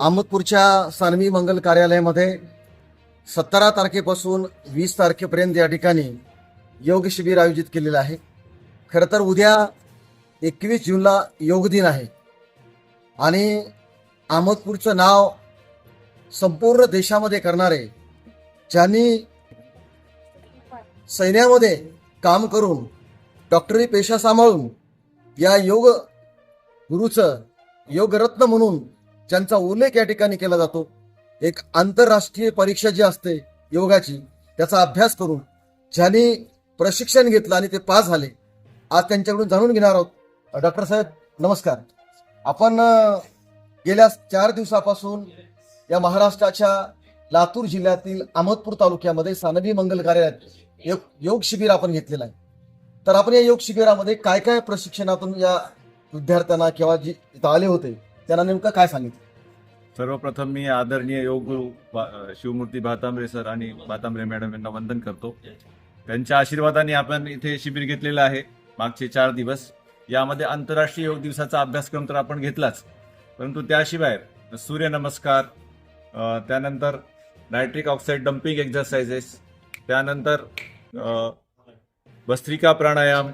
अहमदपूरच्या सानवी मंगल कार्यालयामध्ये सतरा तारखेपासून वीस तारखेपर्यंत या ठिकाणी योग शिबिर आयोजित केलेलं आहे. खरं तर उद्या एकवीस जूनला योग दिन आहे. आणि अहमदपूरचं नाव संपूर्ण देशामध्ये करणारे ज्यांनी सैन्यामध्ये काम करून डॉक्टरी पेशा सांभाळून या योग गुरुचं योगरत्न म्हणून ज्यांचा उल्लेख या ठिकाणी केला जातो एक आंतरराष्ट्रीय परीक्षा जी असते योगाची त्याचा अभ्यास करून ज्यांनी प्रशिक्षण घेतलं आणि ते पास झाले आज त्यांच्याकडून जाणून घेणार आहोत. डॉक्टर साहेब नमस्कार. आपण गेल्या चार दिवसापासून या महाराष्ट्राच्या लातूर जिल्ह्यातील अहमदपूर तालुक्यामध्ये सानवी मंगल कार्यालयात योग योग शिबिर आपण घेतलेलं आहे. तर आपण या योग शिबिरामध्ये काय काय प्रशिक्षणातून या विद्यार्थ्यांना किंवा जे इथं आले होते त्यांना नेमकं काय सांगितलं? सर्वप्रथम मी आदरणीय योग गुरु बा- शिवमूर्ती भातांबरे सर आणि भातांबरे मॅडम यांना वंदन करतो. त्यांच्या आशीर्वादाने आपण इथे शिबिर घेतलेलं आहे मागचे चार दिवस. यामध्ये आंतरराष्ट्रीय योग दिवसाचा अभ्यासक्रम तर आपण घेतलाच. परंतु त्याशिवाय सूर्यनमस्कार त्यानंतर नायट्रिक ऑक्साईड डम्पिंग एक्झरसाइजेस त्यानंतर भस्त्रिका प्राणायाम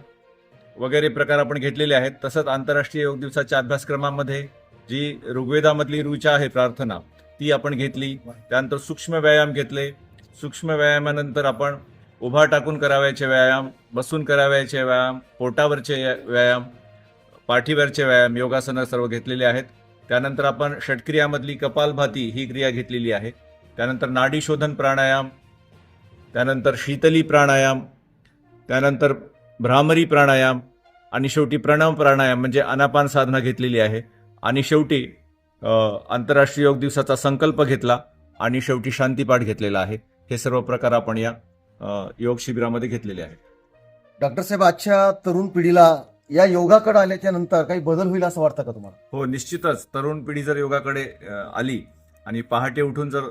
वगैरे प्रकार आपण घेतलेले आहेत. तसंच आंतरराष्ट्रीय योग दिवसाच्या अभ्यासक्रमामध्ये जी ऋग्वेदामधली रुचा आहे प्रार्थना ती आपण घेतली. त्यानंतर सूक्ष्म व्यायाम घेतले. सूक्ष्म व्यायामानंतर आपण उभा टाकून करावयाचे व्यायाम बसून करावयाचे व्यायाम पोटावरचे व्यायाम पाठीवरचे व्यायाम योगासनं सर्व घेतलेले आहेत. त्यानंतर आपण षटक्रियामधली कपालभाती ही क्रिया घेतलेली आहे. त्यानंतर नाडीशोधन प्राणायाम त्यानंतर शीतली प्राणायाम त्यानंतर भ्रामरी प्राणायाम आणि शेवटी प्रणव प्राणायाम म्हणजे अनापान साधना घेतलेली आहे. आणि शेवटी आंतरराष्ट्रीय योग दिवसाचा संकल्प घेतला आणि शेवटी शांतीपाठ घेतलेला आहे. हे सर्व प्रकार आपण या योग शिबिरामध्ये घेतलेले आहेत. डॉक्टर साहेब आजच्या तरुण पिढीला या योगाकडे आल्याच्यानंतर काही बदल होईल असं वाटतं का तुम्हाला? हो निश्चितच. तरुण पिढी जर योगाकडे आली आणि पहाटे उठून जर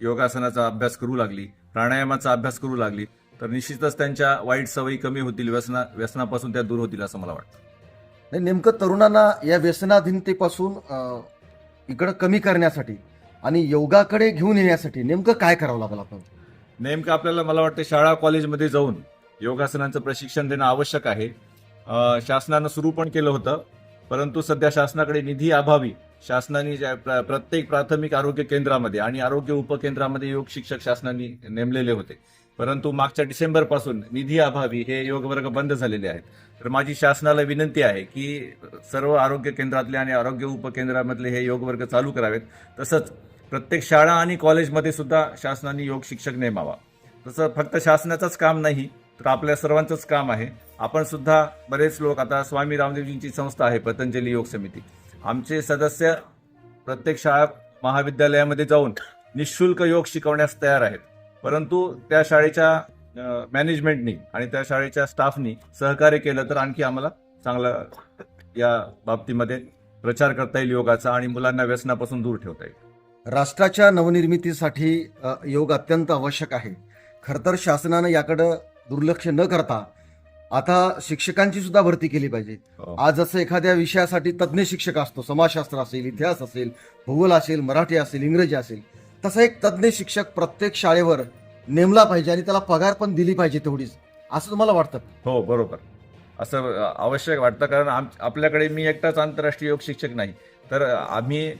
योगासनाचा अभ्यास करू लागली प्राणायामाचा अभ्यास करू लागली तर निश्चितच त्यांच्या वाईट सवयी कमी होतील व्यसना व्यसनापासून त्या दूर होतील असं मला वाटतं. नाही नेमकं तरुणांना या व्यसनाधीनतेपासून इकडं कमी करण्यासाठी आणि योगाकडे घेऊन येण्यासाठी नेमकं काय करावं लागेल आपण? नेमकं आपल्याला मला वाटतं शाळा कॉलेजमध्ये जाऊन योगासनांचं प्रशिक्षण देणं आवश्यक आहे. शासनानं सुरू पण केलं होतं परंतु सध्या शासनाकडे निधी अभावी शासनाने ज्या प्रत्येक प्राथमिक आरोग्य केंद्रामध्ये आणि आरोग्य उपकेंद्रामध्ये योग शिक्षक शासनाने नेमलेले होते. परंतु मागच्या डिसेंबरपासून निधी अभावी हे योगवर्ग बंद झालेले आहेत. तर माझी शासनाला विनंती आहे की सर्व आरोग्य केंद्रातले आणि आरोग्य उपकेंद्रामधले हे योगवर्ग चालू करावेत. तसंच प्रत्येक शाळा आणि कॉलेजमध्ये सुद्धा शासनाने योग शिक्षक नेमावा. तसं फक्त शासनाचंच काम नाही तर आपल्या सर्वांचंच काम आहे. आपण सुद्धा बरेच लोक आता स्वामी रामदेवजींची संस्था आहे पतंजली योग समिती. आमचे सदस्य प्रत्येक शाळा महाविद्यालयामध्ये जाऊन निशुल्क योग शिकवण्यास तयार आहेत. परंतु त्या शाळेच्या मॅनेजमेंटनी आणि त्या शाळेच्या स्टाफनी सहकार्य केलं तर आणखी आम्हाला चांगला या बाबतीमध्ये प्रचार करता येईल योगाचा आणि मुलांना व्यसनापासून दूर ठेवता येईल. राष्ट्राच्या नवनिर्मितीसाठी योग अत्यंत आवश्यक आहे. खरं तर शासनानं याकडं दुर्लक्ष न करता आता शिक्षकांची सुद्धा भरती केली पाहिजे. हो. आज जसं एखाद्या विषयासाठी तज्ज्ञ शिक्षक असतो समाजशास्त्र असेल इतिहास असेल भूगोल असेल मराठी असेल इंग्रजी असेल तसा एक तज्ज्ञ शिक्षक प्रत्येक शाळेवर नेमला पाहिजे आणि त्याला पगार पण दिली पाहिजे तेवढीच. असं तुम्हाला वाटतं? हो बरोबर. असं आवश्यक वाटतं कारण आम आपल्याकडे मी एकटाच आंतरराष्ट्रीय योग शिक्षक नाही. तर आम्ही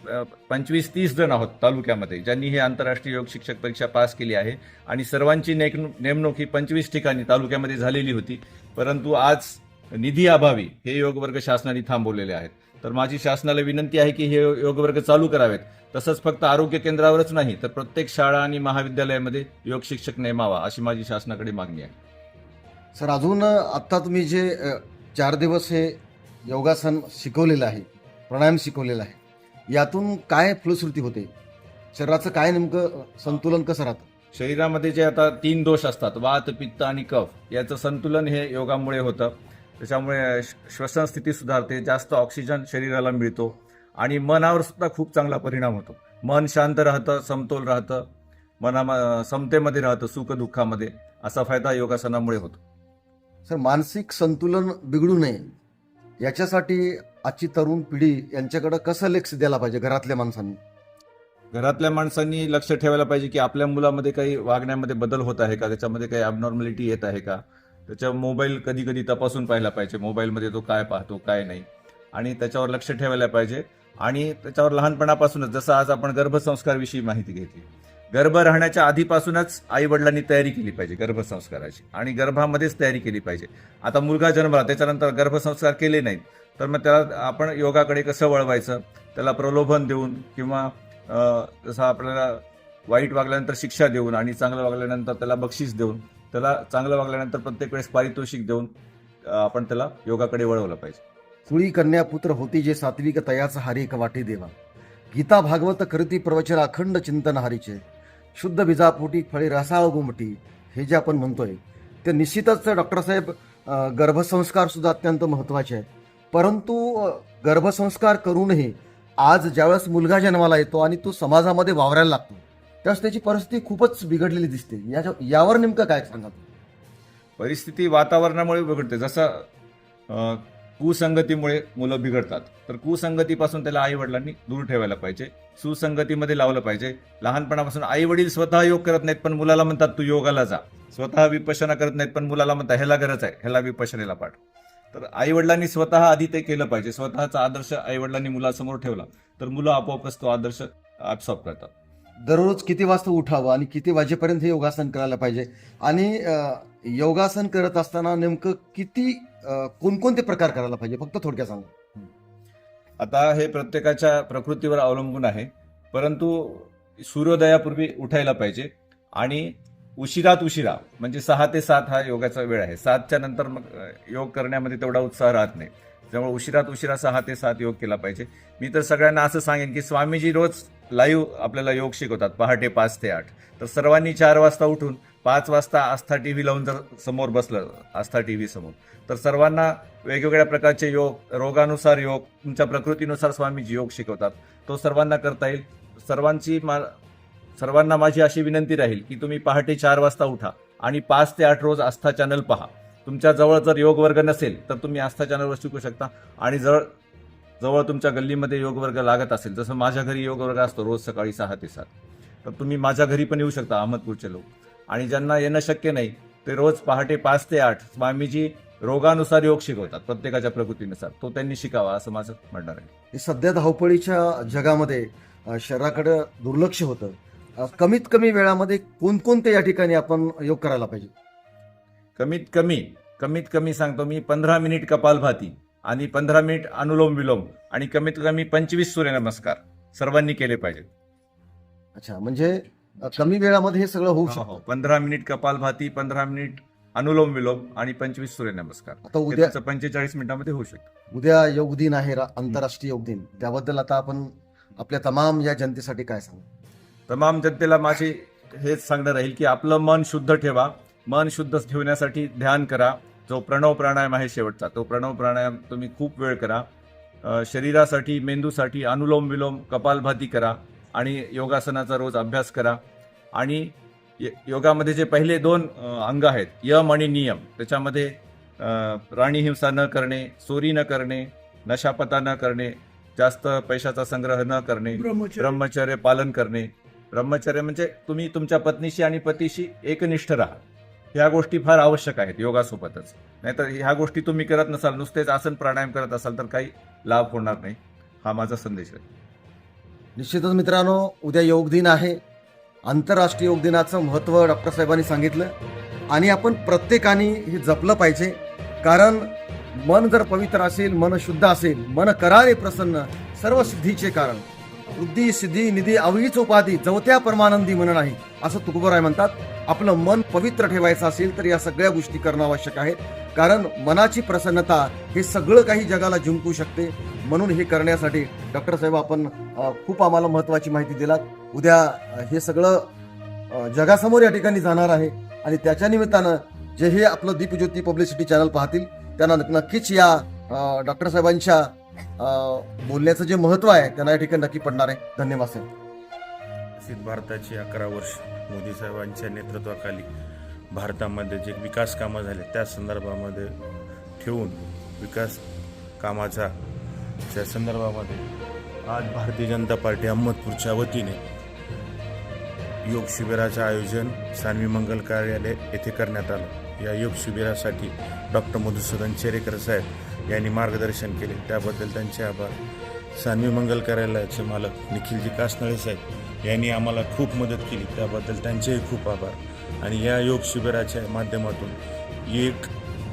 पंचवीस तीस जण आहोत तालुक्यामध्ये ज्यांनी ही आंतरराष्ट्रीय योग शिक्षक परीक्षा पास केली आहे. आणि सर्वांची नेक नेमणूक ही पंचवीस ठिकाणी तालुक्यामध्ये झालेली होती. परंतु आज निधी अभावी हे योग वर्ग शासनाने थांबवलेले आहेत. तर माझी शासनाला विनंती आहे की हे योग वर्ग चालू करावेत. तसंच फक्त आरोग्य केंद्रावरच नाही तर प्रत्येक शाळा आणि महाविद्यालयामध्ये योग शिक्षक नेमावा अशी माझी शासनाकडे मागणी आहे. सर अजून आत्ता तुम्ही जे चार दिवस हे योगासन शिकवलेलं आहे प्राणायाम शिकवलेलं आहे यातून काय फलश्रुती होते? शरीराचं काय नेमकं संतुलन कसं राहतं? शरीरामध्ये जे आता तीन दोष असतात वात पित्त आणि कफ याचं संतुलन हे योगामुळे होतं. त्याच्यामुळे श्वसन स्थिती सुधारते जास्त ऑक्सिजन शरीराला मिळतो आणि मनावर सुद्धा खूप चांगला परिणाम होतो. मन शांत राहतं समतोल राहतं मना समतेमध्ये राहतं सुख दुःखामध्ये असा फायदा योगासनामुळे होतो. सर मानसिक संतुलन बिघडू नये याच्यासाठी आजची तरुण पिढी यांच्याकडे कसं लक्ष द्यायला पाहिजे घरातल्या माणसांनी? घरातल्या माणसांनी लक्ष ठेवायला पाहिजे की आपल्या मुलामध्ये काही वागण्यामध्ये बदल होत आहे का? त्याच्यामध्ये काही अबनॉर्मॅलिटी येत आहे का? त्याच्या मोबाईल कधी कधी तपासून पाहायला पाहिजे. मोबाईलमध्ये तो काय पाहतो काय नाही. आणि त्याच्यावर लक्ष ठेवायला पाहिजे. आणि त्याच्यावर लहानपणापासूनच जसं आज आपण गर्भसंस्कारविषयी माहिती घेतली. गर्भ राहण्याच्या आधीपासूनच आई वडिलांनी तयारी केली पाहिजे गर्भसंस्काराची. आणि गर्भामध्येच तयारी केली पाहिजे. आता मुलगा जन्मला त्याच्यानंतर गर्भसंस्कार केले नाहीत. तर मग त्याला आपण योगाकडे कसं वळवायचं? त्याला प्रलोभन देऊन किंवा जसं आपल्याला वाईट वागल्यानंतर शिक्षा देऊन आणि चांगलं वागल्यानंतर त्याला बक्षीस देऊन त्याला चांगलं वागल्यानंतर प्रत्येक वेळेस पारितोषिक देऊन आपण त्याला योगाकडे वळवलं पाहिजे. सुळी कन्या पुत्र होती जे सात्विक तयाचा हारी एक वाटे देवा. गीता भागवत करती प्रवचन अखंड चिंतन हारीचे. शुद्ध बीजापोटी फळे रसाळ गुमटी हे जे आपण म्हणतोय ते निश्चितच डॉक्टर साहेब गर्भसंस्कार सुद्धा अत्यंत महत्त्वाचे आहे. परंतु गर्भसंस्कार करूनही आज ज्यावेळेस मुलगा जन्माला येतो आणि तो समाजामध्ये वावरायला लागतो त्यावेळेस त्याची परिस्थिती खूपच बिघडलेली दिसते. याच्या यावर नेमकं काय सांगा परिस्थिती वातावरणामुळे बिघडते. जसं अं, कुसंगतीमुळे मुलं बिघडतात. तर कुसंगतीपासून त्याला आई वडिलांनी दूर ठेवायला पाहिजे. सुसंगतीमध्ये लावलं पाहिजे. लहानपणापासून आई वडील स्वतः योग करत नाहीत पण मुलाला म्हणतात तू योगाला जा. स्वतः विपशना करत नाहीत पण मुलाला म्हणतात ह्याला गरज आहे. ह्याला विपशनेला पाठ. तर आई वडिलांनी स्वतः आधी ते केलं पाहिजे. स्वतःचा आदर्श आई वडिलांनी मुलासमोर ठेवला. तर मुलं आपोआपच तो आदर्श ऍब्सॉर्ब करतात. दररोज किती वाजता उठावं आणि किती वाजेपर्यंत हे योगासन करायला पाहिजे? आणि योगासन करत असताना नेमकं किती कोणकोणते प्रकार करायला पाहिजे? फक्त थोडक्यात सांगा. आता हे प्रत्येकाच्या प्रकृतीवर अवलंबून आहे. परंतु सूर्योदयापूर्वी उठायला पाहिजे आणि उशिरात उशिरा म्हणजे सहा ते सात हा योगाचा वेळ आहे. सातच्या नंतर मग योग करण्यामध्ये तेवढा उत्साह राहत नाही. त्यामुळे उशिरात उशिरा सहा ते सात योग केला पाहिजे. मी तर सगळ्यांना असं सांगेन की स्वामीजी रोज लाईव्ह आपल्याला योग शिकवतात. पहाटे पाच ते आठ. तर सर्वांनी चार वाजता उठून पाच वाजता आस्था टी व्ही लावून जर समोर बसलं आस्था टी व्ही समोर तर सर्वांना वेगवेगळ्या प्रकारचे योग रोगानुसार योग तुमच्या प्रकृतीनुसार स्वामीजी योग शिकवतात. तो सर्वांना करता येईल. सर्वांची मा सर्वांना माझी अशी विनंती राहील की तुम्ही पहाटे चार वाजता उठा आणि पाच ते आठ रोज आस्था चॅनल पहा. तुमच्या जवळ जर योग वर्ग नसेल तर तुम्ही आस्था चॅनलवर शिकू शकता. आणि जर जवळ तुमच्या गल्लीमध्ये योग वर्ग लागत असेल जसं माझ्या घरी योग वर्ग असतो रोज सकाळी सहा ते सात. तर तुम्ही माझ्या घरी पण येऊ शकता अहमदपूरचे लोक. आणि ज्यांना येणं शक्य नाही ते रोज पहाटे पाच ते आठ स्वामीजी रोगानुसार योग शिकवतात प्रत्येकाच्या प्रकृतीनुसार. तो त्यांनी शिकावा असं माझं म्हणणार आहे हे सध्या धावपळीच्या जगामध्ये अ, शरीराकडे दुर्लक्ष होतं. कमीत कमी वेळामध्ये कोणकोणते या ठिकाणी आपण योग करायला पाहिजे? कमीत कमी कमीत कमी सांगतो मी पंधरा मिनिट कपालभाती. आणि पंधरा मिनिट अनुलोम विलोम आणि कमीत कमी पंचवीस सूर्यनमस्कार सर्वांनी केले पाहिजेत अच्छा म्हणजे कमी वेळामध्ये हे सगळं होऊ हो, शकतं. हो. पंधरा मिनिट कपालभाती पंधरा मिनिट अनुलोम विलोम आणि पंचवीस सूर्यनमस्कार आता उद्या पंचेचाळीस मिनिटामध्ये होऊ शकतं. उद्या योग दिन आहे आंतरराष्ट्रीय योग दिन. त्याबद्दल आता आपण आपल्या तमाम या जनतेसाठी काय सांगू? तमाम जनतेला माझे हेच सांगणं राहील की आपलं मन शुद्ध ठेवा. मन शुद्ध ठेवण्यासाठी ध्यान करा. जो प्रणव प्राणायाम आहे शेवटचा तो प्रणव प्राणायाम तुम्ही खूप वेळ करा. शरीरासाठी मेंदूसाठी अनुलोम विलोम कपालभाती करा आणि योगासनाचा रोज अभ्यास करा. आणि योगामध्ये जे पहिले दोन अंग आहेत यम आणि नियम त्याच्यामध्ये अ, राणीहिंसा न करणे चोरी न करणे नशापता न करणे जास्त पैशाचा संग्रह न करणे ब्रह्मचर्य पालन करणे. ब्रह्मचर्य म्हणजे तुम्ही तुमच्या पत्नीशी आणि पतीशी एकनिष्ठ राहा. ह्या गोष्टी फार आवश्यक आहेत योगासोबतच. नाहीतर ह्या गोष्टी तुम्ही करत नसाल नुसतेच आसन प्राणायाम करत असाल तर काही लाभ होणार नाही. हा माझा संदेश आहे. निश्चितच मित्रांनो उद्या योग दिन आहे. आंतरराष्ट्रीय योग दिनाचं महत्त्व डॉक्टर साहेबांनी सांगितलं. आणि आपण प्रत्येकाने हे जपलं पाहिजे. कारण मन जर पवित्र असेल मन शुद्ध असेल मन करारे प्रसन्न सर्व सिद्धीचे कारण. बुद्धी सिद्धी निधी अवघीच उपाधी जवत्या परमानंदी मन नाही असं तुकोबराय म्हणतात. आपलं मन पवित्र ठेवायचं असेल तर या सगळ्या गोष्टी करणं आवश्यक आहे. कारण मनाची प्रसन्नता हे सगळं काही जगाला जिंकू शकते. म्हणून हे करण्यासाठी डॉक्टर साहेब आपण खूप आम्हाला महत्त्वाची माहिती दिलात. उद्या हे सगळं जगासमोर या ठिकाणी जाणार आहे आणि त्याच्या निमित्तानं जे हे आपलं दीपज्योती पब्लिसिटी चॅनल पाहतील त्यांना नक्कीच या डॉक्टर साहेबांच्या बोलण्याचं जे महत्त्व आहे त्यांना या ठिकाणी नक्की पडणार आहे. धन्यवाद साहेब विकसित भारताची अकरा वर्ष मोदी साहेबांच्या नेतृत्वाखाली भारतामध्ये जे विकास कामं झाले त्या संदर्भामध्ये ठेवून विकास कामाचा त्या संदर्भामध्ये आज भारतीय जनता पार्टी अहमदपूरच्या वतीने योग शिबिराचे आयोजन सानवी मंगल कार्यालय येथे करण्यात आलं. या योग शिबिरासाठी डॉक्टर मधुसूदन चेरेकर साहेब यांनी मार्गदर्शन केले. त्याबद्दल त्यांचे आभार. सानवी मंगल कार्यालयाचे मालक निखिलजी कासनळे साहेब यांनी आम्हाला खूप मदत केली. त्याबद्दल त्यांचेही खूप आभार. आणि या योग शिबिराच्या माध्यमातून एक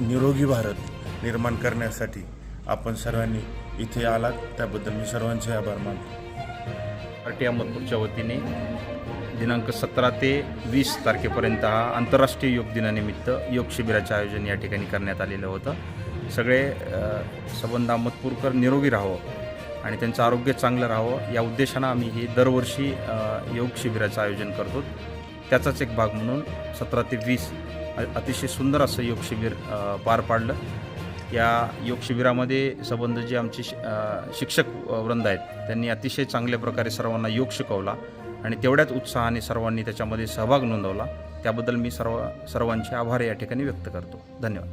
निरोगी भारत निर्माण करण्यासाठी आपण सर्वांनी इथे आलात. त्याबद्दल मी सर्वांचे आभार मानतो. पार्टी अहमदपूरच्या वतीने दिनांक सतरा ते वीस तारखेपर्यंत हा आंतरराष्ट्रीय योग दिनानिमित्त योग शिबिराचं आयोजन या ठिकाणी करण्यात आलेलं होतं. सगळे सबंध संबंध अहमदपूरकर निरोगी राहावं आणि त्यांचं आरोग्य चांगलं राहावं या उद्देशानं आम्ही हे दरवर्षी योग शिबिराचं आयोजन करतो. त्याचाच एक भाग म्हणून सतरा ते वीस अतिशय सुंदर असं योग शिबिर पार पाडलं. या योग शिबिरामध्ये संबंध जे आमचे शि- शिक्षक वृंद आहेत. त्यांनी अतिशय चांगल्या प्रकारे सर्वांना योग शिकवला. आणि तेवढ्याच उत्साहाने सर्वांनी त्याच्यामध्ये सहभाग नोंदवला. त्याबद्दल मी सर्व सर्वांचे आभार या ठिकाणी व्यक्त करतो. धन्यवाद.